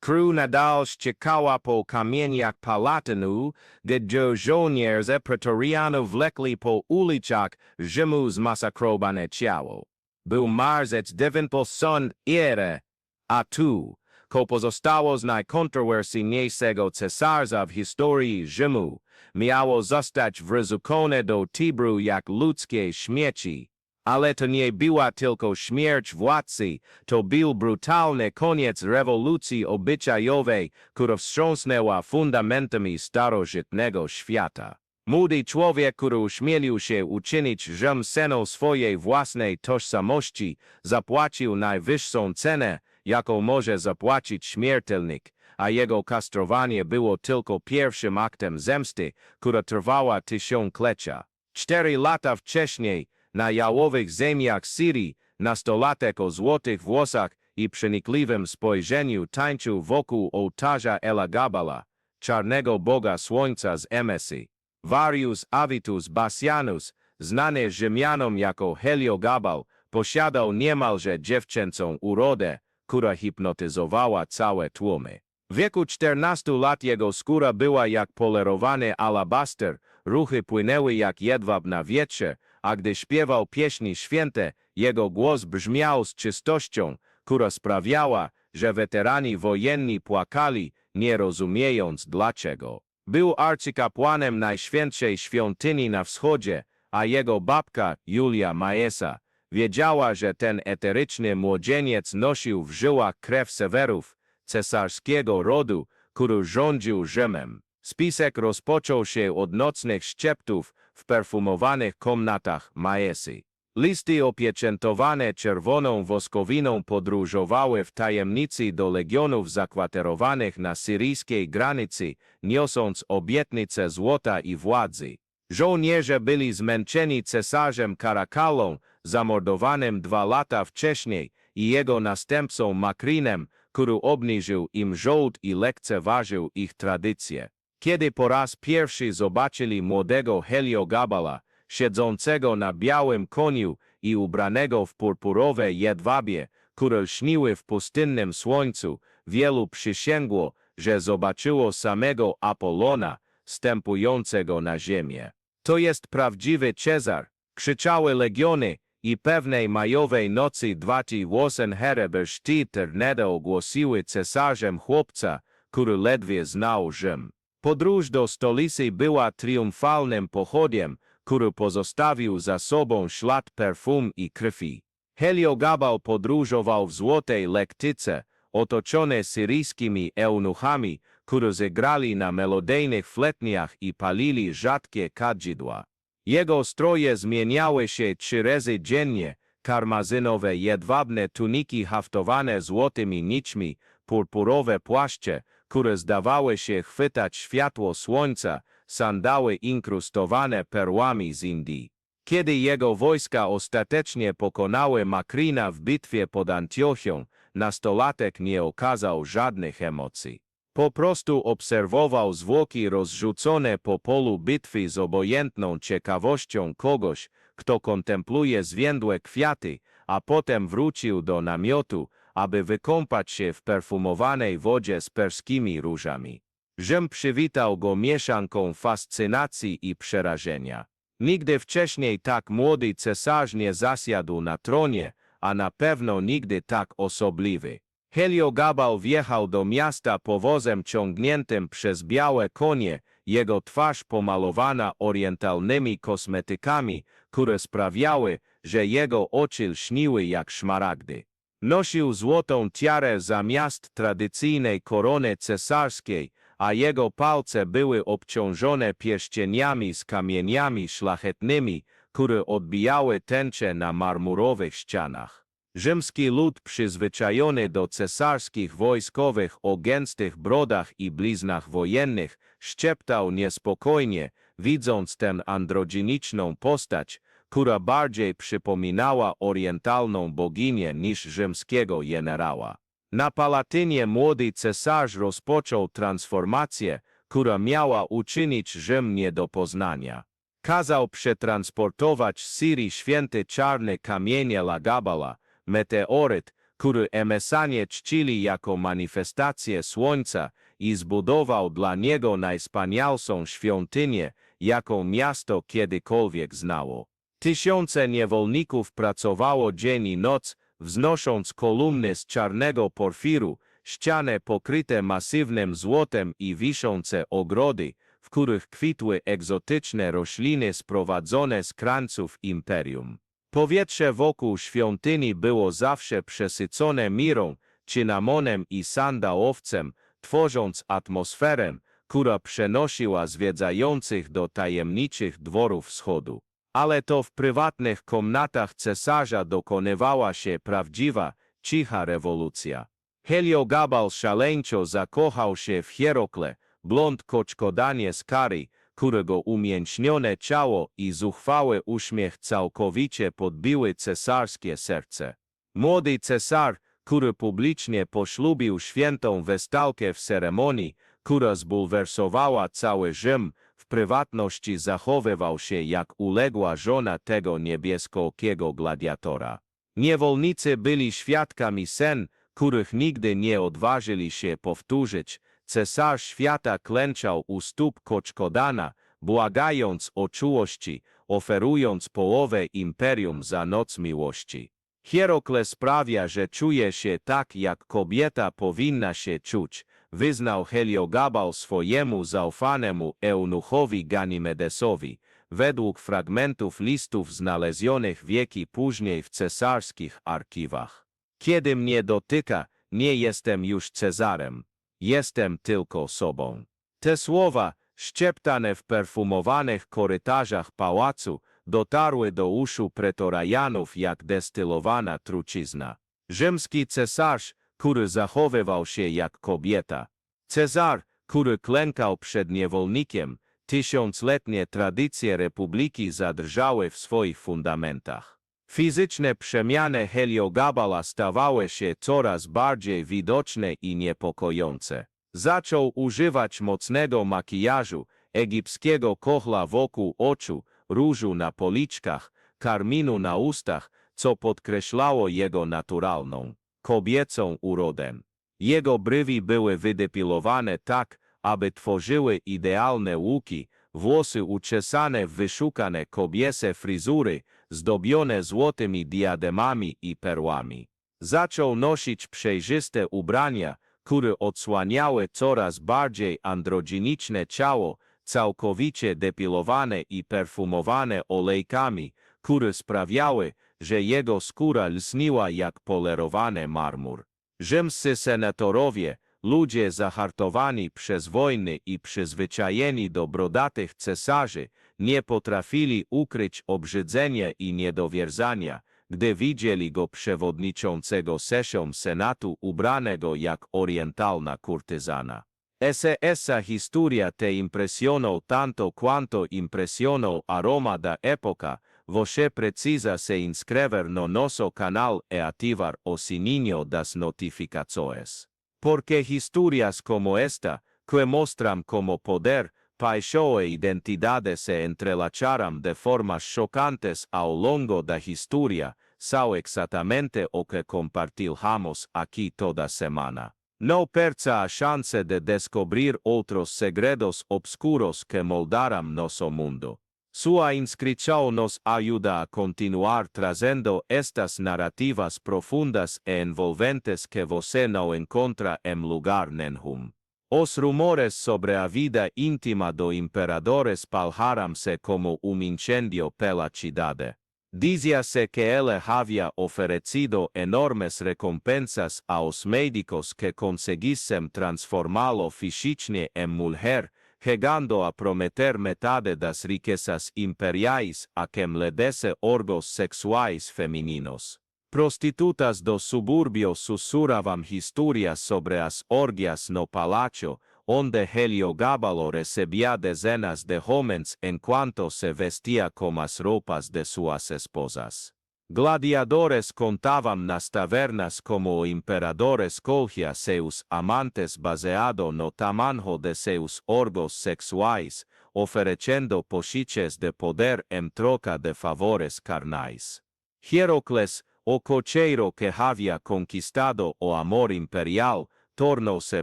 Król nadal ściekała po kamieniach palatynu, gdzie żołnierze pretorianów wlekli po ulicach Rzymu zmasakrowane ciało. Był marzec dziewięćdziesiąt ire, a tu, ko pozostało z najkontrowersyjniejszego cesarza w historii Rzymu, miało zostać wrzucone do Tibru jak ludzkie śmieci. Ale to nie była tylko śmierć władcy, to był brutalny koniec rewolucji obyczajowej, która wstrząsnęła fundamentami starożytnego świata. Młody człowiek, który uśmielił się uczynić Rzym seną swojej własnej tożsamości, zapłacił najwyższą cenę, jaką może zapłacić śmiertelnik, a jego kastrowanie było tylko pierwszym aktem zemsty, która trwała tysiąclecia. Cztery lata wcześniej, na jałowych ziemiach Syrii, nastolatek o złotych włosach i przenikliwym spojrzeniu tańczył wokół ołtarza Elagabala, czarnego boga słońca z Emesy. Varius Avitus Bassianus, znany Rzymianom jako Heliogabal, posiadał niemalże dziewczęcą urodę, która hipnotyzowała całe tłumy. W wieku 14 lat jego skóra była jak polerowany alabaster, ruchy płynęły jak jedwab na wietrze, a gdy śpiewał pieśni święte, jego głos brzmiał z czystością, która sprawiała, że weterani wojenni płakali, nie rozumiejąc dlaczego. Był arcykapłanem najświętszej świątyni na wschodzie, a jego babka, Julia Maesa, wiedziała, że ten eteryczny młodzieniec nosił w żyłach krew Sewerów, cesarskiego rodu, który rządził Rzymem. Spisek rozpoczął się od nocnych szczeptów w perfumowanych komnatach Maesy. Listy opieczętowane czerwoną woskowiną podróżowały w tajemnicy do legionów zakwaterowanych na syryjskiej granicy, niosąc obietnice złota i władzy. Żołnierze byli zmęczeni cesarzem Karakalą, zamordowanym dwa lata wcześniej, i jego następcą Makrinem, który obniżył im żołd i lekceważył ich tradycje. Kiedy po raz pierwszy zobaczyli młodego Heliogabala, siedzącego na białym koniu i ubranego w purpurowe jedwabie, które śniły w pustynnym słońcu, wielu przysięgło, że zobaczyło samego Apollona, stępującego na ziemię. To jest prawdziwy Cezar, krzyczały legiony i pewnej majowej nocy dwati Wosenhereberszty Terneda ogłosiły cesarzem chłopca, który ledwie znał Rzym. Podróż do stolicy była triumfalnym pochodem, który pozostawił za sobą ślad perfum i krwi. Heliogabal podróżował w złotej lektyce, otoczony syryjskimi eunuchami, którzy grali na melodejnych fletniach i palili rzadkie kadzidła. Jego stroje zmieniały się trzy razy dziennie, karmazynowe jedwabne tuniki haftowane złotymi nićmi, purpurowe płaszcze, które zdawały się chwytać światło słońca, sandały inkrustowane perłami z Indii. Kiedy jego wojska ostatecznie pokonały Makrina w bitwie pod Antiochią, nastolatek nie okazał żadnych emocji. Po prostu obserwował zwłoki rozrzucone po polu bitwy z obojętną ciekawością kogoś, kto kontempluje zwiędłe kwiaty, a potem wrócił do namiotu, aby wykąpać się w perfumowanej wodzie z perskimi różami. Rzym przywitał go mieszanką fascynacji i przerażenia. Nigdy wcześniej tak młody cesarz nie zasiadł na tronie, a na pewno nigdy tak osobliwy. Heliogabal wjechał do miasta powozem ciągniętym przez białe konie, jego twarz pomalowana orientalnymi kosmetykami, które sprawiały, że jego oczy lśniły jak szmaragdy. Nosił złotą tiarę zamiast tradycyjnej korony cesarskiej, a jego palce były obciążone pierścieniami z kamieniami szlachetnymi, które odbijały tęcze na marmurowych ścianach. Rzymski lud przyzwyczajony do cesarskich wojskowych o gęstych brodach i bliznach wojennych szczeptał niespokojnie, widząc tę androgyniczną postać, która bardziej przypominała orientalną boginię niż rzymskiego generała. Na Palatynie młody cesarz rozpoczął transformację, która miała uczynić Rzym nie do poznania. Kazał przetransportować z Syrii święty czarny kamienie Lagabala, meteoryt, który emesanie czcili jako manifestację słońca i zbudował dla niego najspanialszą świątynię, jaką miasto kiedykolwiek znało. Tysiące niewolników pracowało dzień i noc, wznosząc kolumny z czarnego porfiru, ściany pokryte masywnym złotem i wiszące ogrody, w których kwitły egzotyczne rośliny sprowadzone z krańców imperium. Powietrze wokół świątyni było zawsze przesycone mirą, cynamonem i sandałowcem, tworząc atmosferę, która przenosiła zwiedzających do tajemniczych dworów wschodu. Ale to w prywatnych komnatach cesarza dokonywała się prawdziwa, cicha rewolucja. Heliogabal szaleńczo zakochał się w Hierokle, blond koczkodanie z kary, którego umięśnione ciało i zuchwały uśmiech całkowicie podbiły cesarskie serce. Młody cesar, który publicznie poślubił świętą westalkę w ceremonii, która zbulwersowała cały Rzym, prywatności zachowywał się jak uległa żona tego niebieskookiego gladiatora. Niewolnicy byli świadkami sen, których nigdy nie odważyli się powtórzyć, cesarz świata klęczał u stóp Koczkodana, błagając o czułości, oferując połowę imperium za noc miłości. Hierokles sprawia, że czuje się tak, jak kobieta powinna się czuć, wyznał Heliogabal swojemu zaufanemu eunuchowi Ganimedesowi, według fragmentów listów znalezionych wieki później w cesarskich archiwach. Kiedy mnie dotyka, nie jestem już Cezarem, jestem tylko sobą. Te słowa, szczeptane w perfumowanych korytarzach pałacu, dotarły do uszu pretorianów jak destylowana trucizna. Rzymski cesarz, który zachowywał się jak kobieta. Cezar, który klękał przed niewolnikiem, tysiącletnie tradycje republiki zadrżały w swoich fundamentach. Fizyczne przemiany Heliogabala stawały się coraz bardziej widoczne i niepokojące. Zaczął używać mocnego makijażu, egipskiego kochla wokół oczu, różu na policzkach, karminu na ustach, co podkreślało jego naturalną, kobiecą urodę. Jego brywi były wydepilowane tak, aby tworzyły idealne łuki, włosy uczesane w wyszukane kobiece fryzury, zdobione złotymi diademami i perłami. Zaczął nosić przejrzyste ubrania, które odsłaniały coraz bardziej androginiczne ciało, całkowicie depilowane i perfumowane olejkami, które sprawiały, że jego skóra lsniła jak polerowany marmur. Rzymscy senatorowie, ludzie zahartowani przez wojny i przyzwyczajeni do brodatych cesarzy, nie potrafili ukryć obrzydzenia i niedowierzania, gdy widzieli go przewodniczącego sesją senatu ubranego jak orientalna kurtyzana. Ese essa historia te impresionó tanto quanto impresionó a Roma da época, você precisa se inscrever no nosso canal e ativar o sininho das notificações. Porque historias como esta, que mostram como poder, paixão e identidade se entrelaçaram de formas chocantes ao longo da história, são exatamente o que compartilhamos aqui toda semana. No perca a chance de descobrir outros segredos obscuros que moldaram nosso mundo. Sua inscrição nos ajuda a continuar trazendo estas narrativas profundas e envolventes que você não encontra em lugar nenhum. Os rumores sobre a vida íntima do imperador espalharam-se como um incêndio pela cidade. Dizia-se que ele havia oferecido enormes recompensas aos médicos que conseguissem transformá-lo fisicamente em mulher, chegando a prometer metade das riquezas imperiais a quem lhe desse órgãos sexuais femininos. Prostitutas do subúrbio sussurravam histórias sobre as orgias no palácio, onde Heliogábalo recebia dezenas de homens enquanto se vestia com as roupas de suas esposas. Gladiadores contavam nas tavernas como o imperador escolhia seus amantes baseado no tamanho de seus órgãos sexuais, oferecendo pochiches de poder em troca de favores carnais. Hierocles, o cocheiro que havia conquistado o amor imperial tornou-se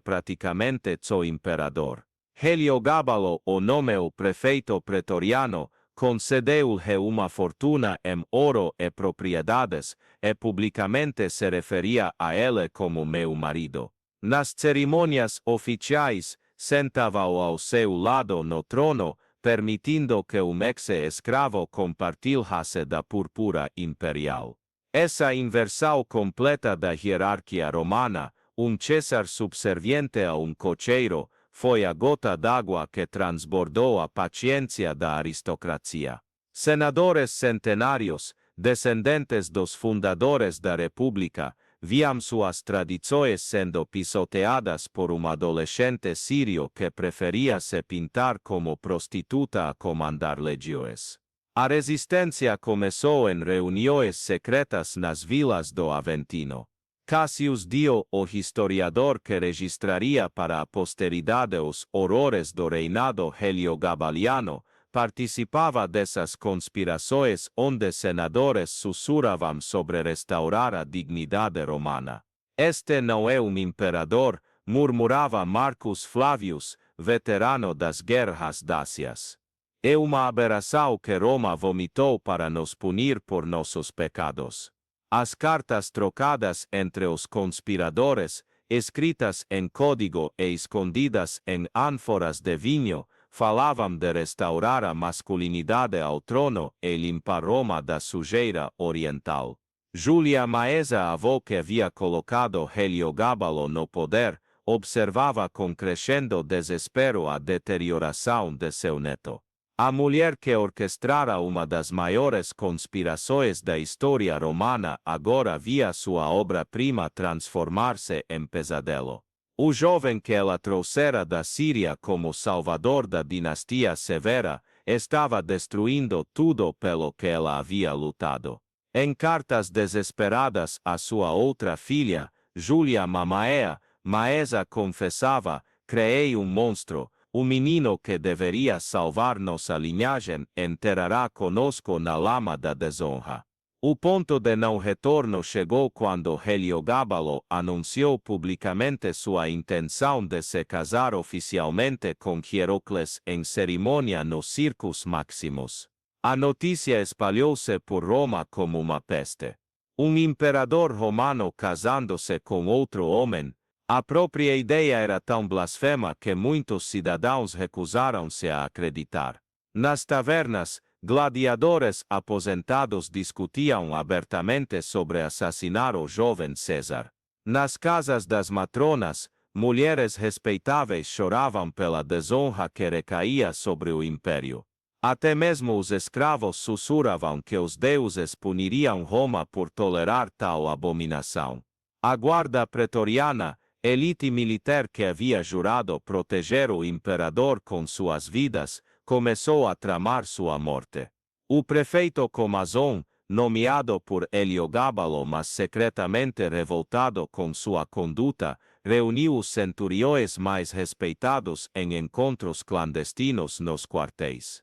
praticamente seu imperador. Heliogábalo, o nome o prefeito pretoriano, concedeu-lhe uma fortuna em ouro e propriedades, e publicamente se referia a ele como meu marido. Nas cerimônias oficiais, sentava-o ao seu lado no trono, permitindo que um ex-escravo compartilhasse da purpura imperial. Essa inversão completa da hierarquia romana, um César subserviente a um cocheiro, foi a gota d'água que transbordou a paciência da aristocracia. Senadores centenários, descendentes dos fundadores da República, viam suas tradições sendo pisoteadas por um adolescente sírio que preferia se pintar como prostituta a comandar legiões. A resistência começou em reuniões secretas nas vilas do Aventino. Cassius Dio, o historiador que registraria para a posteridade os horrores do reinado heliogabaliano, participava dessas conspirações onde senadores sussurravam sobre restaurar a dignidade romana. Este não é um imperador, murmurava Marcus Flavius, veterano das guerras dácias. É uma aberração que Roma vomitou para nos punir por nossos pecados. As cartas trocadas entre os conspiradores, escritas em código e escondidas em ânforas de vinho, falavam de restaurar a masculinidade ao trono e limpar Roma da sujeira oriental. Julia Maesa, avó que havia colocado Heliogábalo no poder, observava com crescendo desespero a deterioração de seu neto. A mulher que orquestrara uma das maiores conspirações da história romana agora via sua obra-prima transformar-se em pesadelo. O jovem que ela trouxera da Síria como salvador da dinastia Severa estava destruindo tudo pelo que ela havia lutado. Em cartas desesperadas à sua outra filha, Júlia Mamaea, Maesa confessava: Criei um monstro, o menino que deveria salvar nossa linhagem enterrará conosco na lama da desonra. O ponto de não retorno chegou quando Heliogábalo anunciou publicamente sua intenção de se casar oficialmente com Hierocles em cerimônia no Circus Maximus. A notícia espalhou-se por Roma como uma peste. Um imperador romano casando-se com outro homem, a própria ideia era tão blasfema que muitos cidadãos recusaram-se a acreditar. Nas tavernas, gladiadores aposentados discutiam abertamente sobre assassinar o jovem César. Nas casas das matronas, mulheres respeitáveis choravam pela desonra que recaía sobre o império. Até mesmo os escravos sussurravam que os deuses puniriam Roma por tolerar tal abominação. A guarda pretoriana, elite militar que havia jurado proteger o imperador com suas vidas, começou a tramar sua morte. O prefeito Comazon, nomeado por Heliogábalo mas secretamente revoltado com sua conduta, reuniu os centuriões mais respeitados em encontros clandestinos nos quartéis.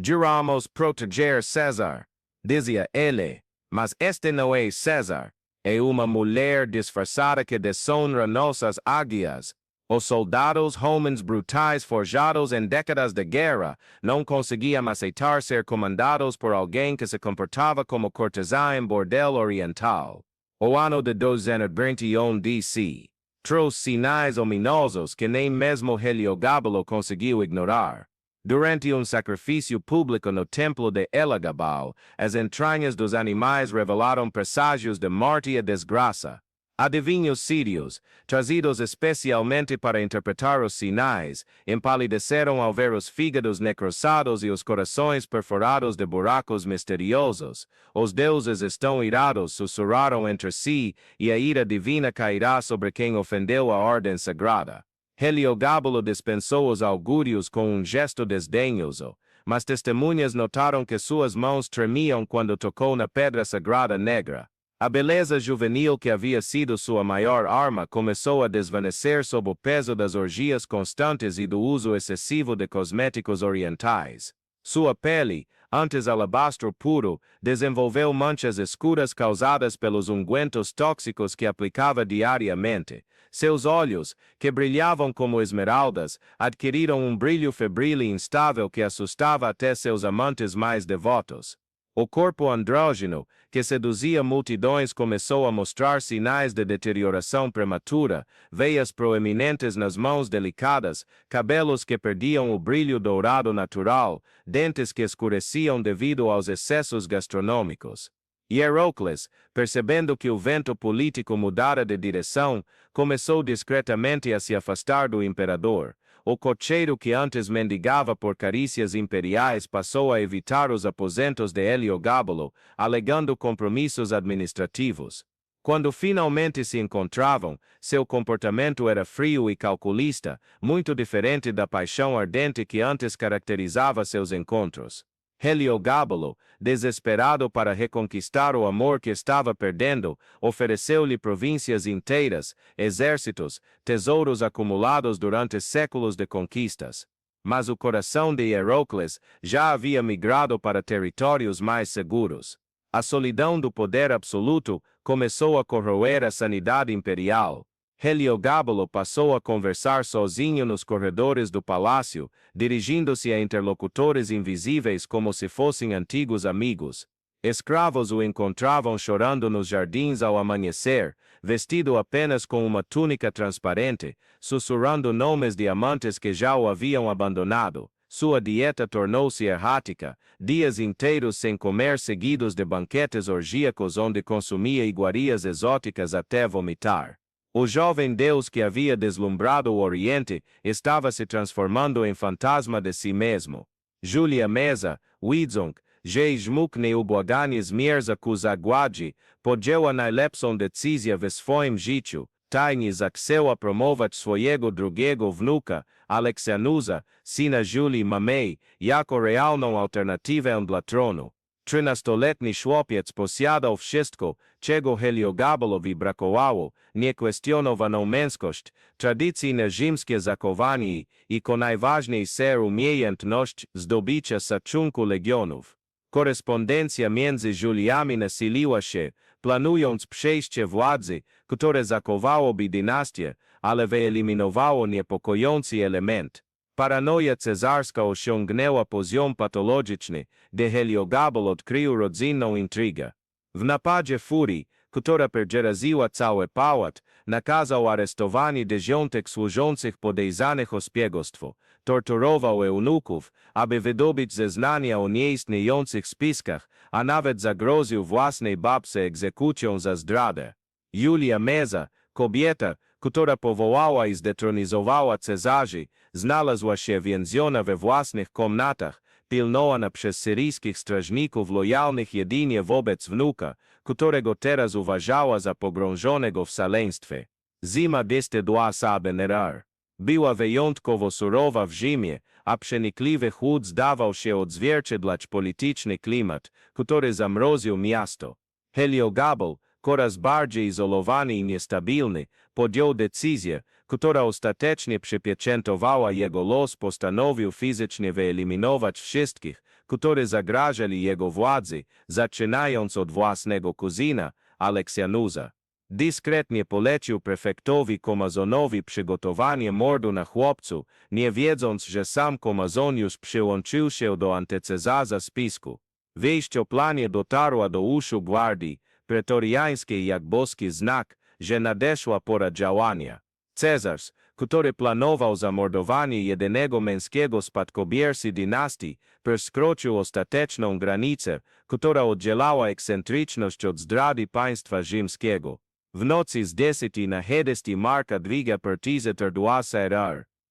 Juramos proteger César, dizia ele, mas este não é César, é uma mulher disfarçada que deshonra nossas águias. Os soldados homens brutais forjados em décadas de guerra não conseguiam aceitar ser comandados por alguém que se comportava como cortesã em bordel oriental. O ano de 221 DC trouxe sinais ominosos que nem mesmo Heliogábalo conseguiu ignorar. Durante um sacrifício público no templo de Elagabal, as entranhas dos animais revelaram presságios de morte e desgraça. Adivinhos sírios, trazidos especialmente para interpretar os sinais, empalideceram ao ver os fígados necrosados e os corações perfurados de buracos misteriosos. Os deuses estão irados, sussurraram entre si, e a ira divina cairá sobre quem ofendeu a ordem sagrada. Heliogábalo dispensou os augúrios com um gesto desdenhoso, mas testemunhas notaram que suas mãos tremiam quando tocou na pedra sagrada negra. A beleza juvenil que havia sido sua maior arma começou a desvanecer sob o peso das orgias constantes e do uso excessivo de cosméticos orientais. Sua pele, antes alabastro puro, desenvolveu manchas escuras causadas pelos ungüentos tóxicos que aplicava diariamente. Seus olhos, que brilhavam como esmeraldas, adquiriram um brilho febril e instável que assustava até seus amantes mais devotos. O corpo andrógeno, que seduzia multidões, começou a mostrar sinais de deterioração prematura, veias proeminentes nas mãos delicadas, cabelos que perdiam o brilho dourado natural, dentes que escureciam devido aos excessos gastronômicos. Hierocles, percebendo que o vento político mudara de direção, começou discretamente a se afastar do imperador. O cocheiro que antes mendigava por carícias imperiais passou a evitar os aposentos de Heliogábalo, alegando compromissos administrativos. Quando finalmente se encontravam, seu comportamento era frio e calculista, muito diferente da paixão ardente que antes caracterizava seus encontros. Heliogábalo, desesperado para reconquistar o amor que estava perdendo, ofereceu-lhe províncias inteiras, exércitos, tesouros acumulados durante séculos de conquistas. Mas o coração de Hierocles já havia migrado para territórios mais seguros. A solidão do poder absoluto começou a corroer a sanidade imperial. Heliogábalo passou a conversar sozinho nos corredores do palácio, dirigindo-se a interlocutores invisíveis como se fossem antigos amigos. Escravos o encontravam chorando nos jardins ao amanhecer, vestido apenas com uma túnica transparente, sussurrando nomes de amantes que já o haviam abandonado. Sua dieta tornou-se errática, dias inteiros sem comer seguidos de banquetes orgíacos onde consumia iguarias exóticas até vomitar. O jovem Deus que havia deslumbrado o Oriente estava se transformando em fantasma de si mesmo. Julia Mesa, Widzong, Jejmuk Neubłaganie Zmierza ku zagładzie, podzieła najlepszą decyzję w swoim życiu, tajnie zachciała promować swojego drugiego wnuka, Aleksianusa, syna Julii Mamej, jako realną alternatywę dla tronu. Trzynastoletni chłopiec posiadał wszystko, czego Heliogabalowi brakowało, niekwestionowaną męskość, tradycyjne rzymskie zachowanie i ko najważniejsze umiejętność zdobycia szacunku legionów. Korespondencja między Juliami nasiliła się, planując przejście władzy, które zachowałoby dynastię, ale wyeliminowało niepokojący element. Paranoja cesarska osiągnęła poziom patologiczny, gdy Heliogabal odkrył rodzinną intrygę. W napadzie furii, która przeraziła cały pałac, nakazał aresztowanie dziesiątek służących podejrzanych o szpiegostwo, torturował eunuków, aby wydobyć zeznania o nieistniejących spiskach, a nawet zagroził własnej babce egzekucją za zdradę. Julia Meza, kobieta, która powołała i zdetronizowała Cezarzy, znalazła się więziona we własnych komnatach, pilnowana przez syryjskich strażników lojalnych jedynie wobec wnuka, którego teraz uważała za pogrążonego w szaleństwie. Zima deste dwa sabenerar. Była wyjątkowo surowa w Rzymie, a przenikliwy chłód zdawał się odzwierciedlać polityczny klimat, który zamroził miasto. Heliogabal, coraz bardziej izolowany i niestabilny, podjął decyzję, która ostatecznie przypieczętowała jego los postanowił fizycznie wyeliminować wszystkich, którzy zagrażali jego władzy, zaczynając od własnego kuzyna, Aleksjanuza. Dyskretnie polecił prefektowi Komazonowi przygotowanie mordu na chłopcu, nie wiedząc, że sam Komazon już przyłączył się do antecezarza spisku. Wieść o planie dotarła do uszu gwardii, pretoriańskiej jak boski znak, że nadeszła pora działania. Cezars, który planował zamordowanie jedynego męskiego spadkobiercy dynastii, przekroczył ostateczną granicę, która oddzielała ekscentryczność od zdrady państwa rzymskiego. W nocy z 10 na 11 marca 2022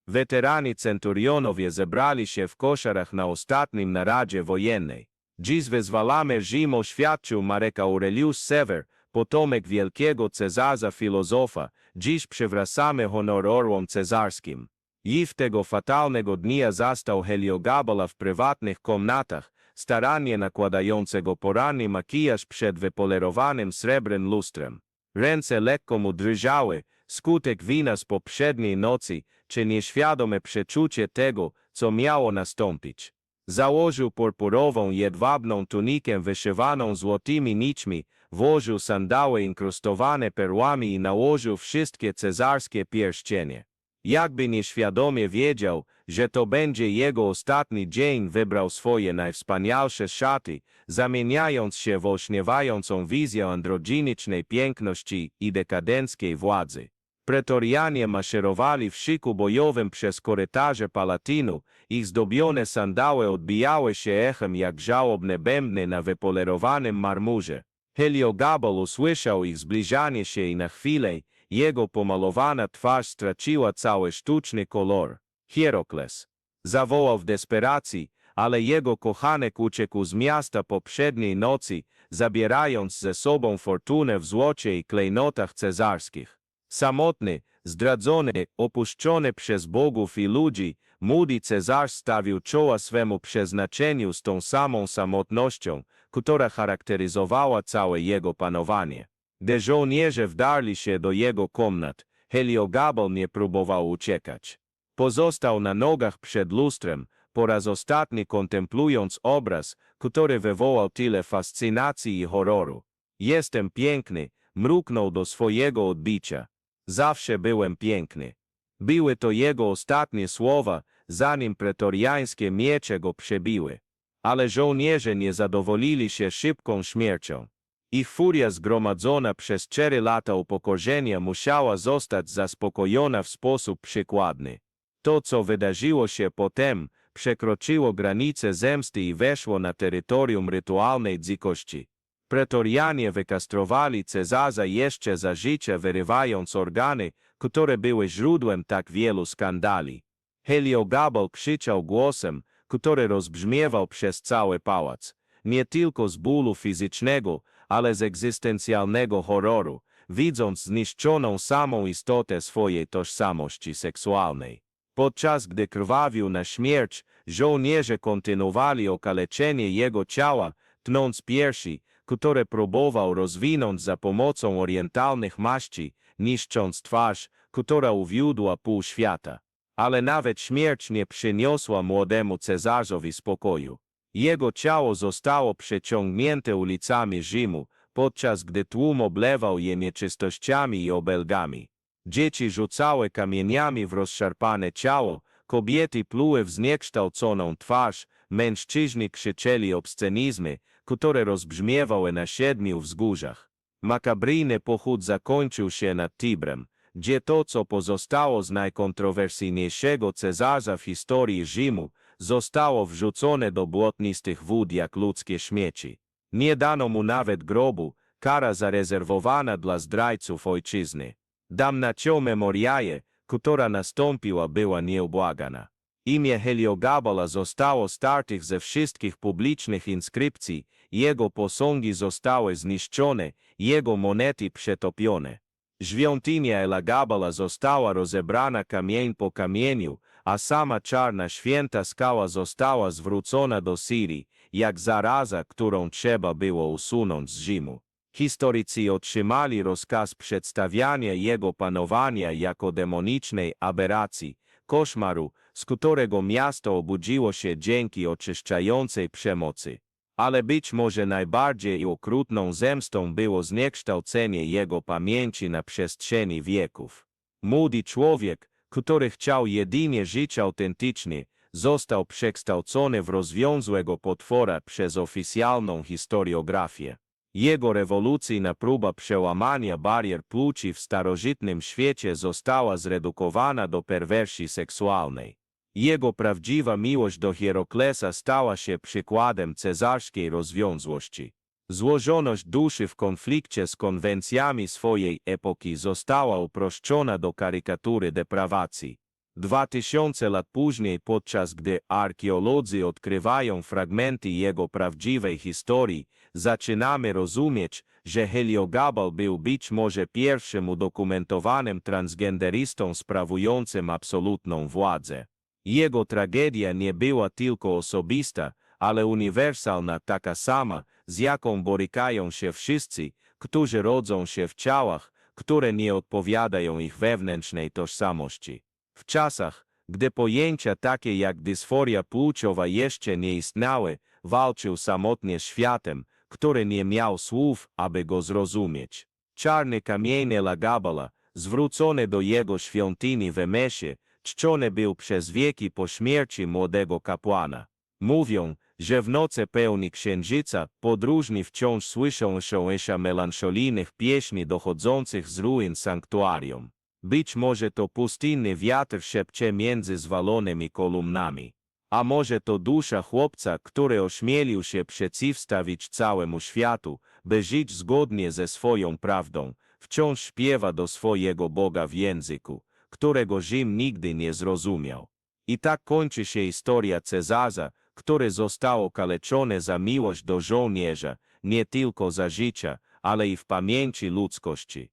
weterani centurionowie zebrali się w koszarach na ostatnim naradzie wojennej. Dziś wyzwalamy Rzym oświadczył Marek Aurelius Sever, potomek wielkiego Cezarza filozofa, dziś przywracamy honor orłom cezarskim. W tego fatalnego dnia zastał Heliogabala w prywatnych komnatach, starannie nakładającego poranny makijaż przed wypolerowanym srebrnym lustrem. Ręce lekko mu drżały, skutek wina z poprzedniej nocy, czy nieświadome przeczucie tego, co miało nastąpić. Założył purpurową jedwabną tunikę wyszywaną złotymi nićmi, włożył sandały inkrustowane perłami i nałożył wszystkie cesarskie pierścienie. Jakby nieświadomie wiedział, że to będzie jego ostatni dzień, wybrał swoje najwspanialsze szaty, zamieniając się w olśniewającą wizję androgynicznej piękności i dekadenckiej władzy. Pretorianie maszerowali w szyku bojowym przez korytarze palatinu, ich zdobione sandały odbijały się echem jak żałobne bębny na wypolerowanym marmurze. Heliogabal usłyszał ich zbliżanie się i na chwilę jego pomalowana twarz straciła cały sztuczny kolor. Hierokles zawołał w desperacji, ale jego kochanek uciekł z miasta poprzedniej nocy, zabierając ze sobą fortunę w złocie i klejnotach cesarskich. Samotny, zdradzony, opuszczony przez bogów i ludzi, młody Cezar stawił czoła swemu przeznaczeniu z tą samą samotnością, która charakteryzowała całe jego panowanie. Gdy żołnierze wdarli się do jego komnat, Heliogabal nie próbował uciekać. Pozostał na nogach przed lustrem, po raz ostatni kontemplując obraz, który wywołał tyle fascynacji i horroru. Jestem piękny, mruknął do swojego odbicia. Zawsze byłem piękny. Były to jego ostatnie słowa, zanim pretoriańskie miecze go przebiły. Ale żołnierze nie zadowolili się szybką śmiercią. Ich furia zgromadzona przez cztery lata upokorzenia musiała zostać zaspokojona w sposób przykładny. To, co wydarzyło się potem, przekroczyło granice zemsty i weszło na terytorium rytualnej dzikości. Pretorianie wykastrowali Cezarza jeszcze za życia, wyrywając organy, które były źródłem tak wielu skandali. Heliogabal krzyczał głosem, który rozbrzmiewał przez cały pałac, nie tylko z bólu fizycznego, ale z egzystencjalnego horroru, widząc zniszczoną samą istotę swojej tożsamości seksualnej. Podczas gdy krwawił na śmierć, żołnierze kontynuowali okaleczenie jego ciała, tnąc piersi, które próbował rozwinąć za pomocą orientalnych maści, niszcząc twarz, która uwiódła pół świata. Ale nawet śmierć nie przyniosła młodemu Cezarzowi spokoju. Jego ciało zostało przeciągnięte ulicami Rzymu, podczas gdy tłum oblewał je nieczystościami i obelgami. Dzieci rzucały kamieniami w rozszarpane ciało, kobiety pluły w zniekształconą twarz, mężczyźni krzyczeli obscenizmy, które rozbrzmiewały na siedmiu wzgórzach. Makabryjny pochód zakończył się nad Tibrem, gdzie to, co pozostało z najkontrowersyjniejszego Cezarza w historii Rzymu, zostało wrzucone do błotnistych wód jak ludzkie śmieci. Nie dano mu nawet grobu, kara zarezerwowana dla zdrajców ojczyzny. Damnatio memoriae, która nastąpiła, była nieubłagana. Imię Heliogabala zostało startych ze wszystkich publicznych inskrypcji, jego posągi zostały zniszczone, jego monety przetopione. Świątynia Elagabala została rozebrana kamień po kamieniu, a sama czarna święta skała została zwrócona do Syrii, jak zaraza, którą trzeba było usunąć z Rzymu. Historycy otrzymali rozkaz przedstawiania jego panowania jako demonicznej aberracji, koszmaru, z którego miasto obudziło się dzięki oczyszczającej przemocy. Ale być może najbardziej okrutną zemstą było zniekształcenie jego pamięci na przestrzeni wieków. Młody człowiek, który chciał jedynie żyć autentycznie, został przekształcony w rozwiązłego potwora przez oficjalną historiografię. Jego rewolucyjna próba przełamania barier płci w starożytnym świecie została zredukowana do perwersji seksualnej. Jego prawdziwa miłość do Hieroklesa stała się przykładem cesarskiej rozwiązłości. Złożoność duszy w konflikcie z konwencjami swojej epoki została uproszczona do karykatury deprawacji. Dwa tysiące lat później, podczas gdy archeolodzy odkrywają fragmenty jego prawdziwej historii, zaczynamy rozumieć, że Heliogabal był być może pierwszym udokumentowanym transgenderystą sprawującym absolutną władzę. Jego tragedia nie była tylko osobista, ale uniwersalna taka sama, z jaką borykają się wszyscy, którzy rodzą się w ciałach, które nie odpowiadają ich wewnętrznej tożsamości. W czasach, gdy pojęcia takie jak dysforia płciowa jeszcze nie istniały, walczył samotnie z światem, który nie miał słów, aby go zrozumieć. Czarny kamienie Lagabala, zwrócony do jego świątyni w Emiesie, czczony był przez wieki po śmierci młodego kapłana. Mówią, że w noce pełni księżyca podróżni wciąż słyszą jeszcze melancholijnych pieśni dochodzących z ruin sanktuarium. Być może to pustynny wiatr szepcze między zwalonymi kolumnami. A może to dusza chłopca, który ośmielił się przeciwstawić całemu światu, by żyć zgodnie ze swoją prawdą, wciąż śpiewa do swojego Boga w języku, którego Rzym nigdy nie zrozumiał. I tak kończy się historia Cezarza, który został okaleczony za miłość do żołnierza, nie tylko za życia, ale i w pamięci ludzkości.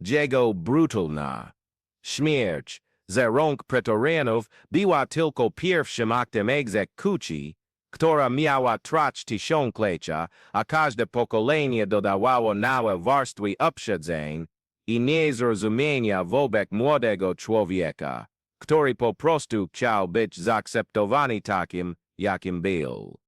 Jego brutalna. Śmierć ze rąk pretorianów była tylko pierwszym aktem egzekucji, która miała trwać tysiąclecia, a każde pokolenie dodawało nowe warstwy uprzedzeń i niezrozumienia wobec młodego człowieka, który po prostu chciał być zaakceptowany takim, jakim był.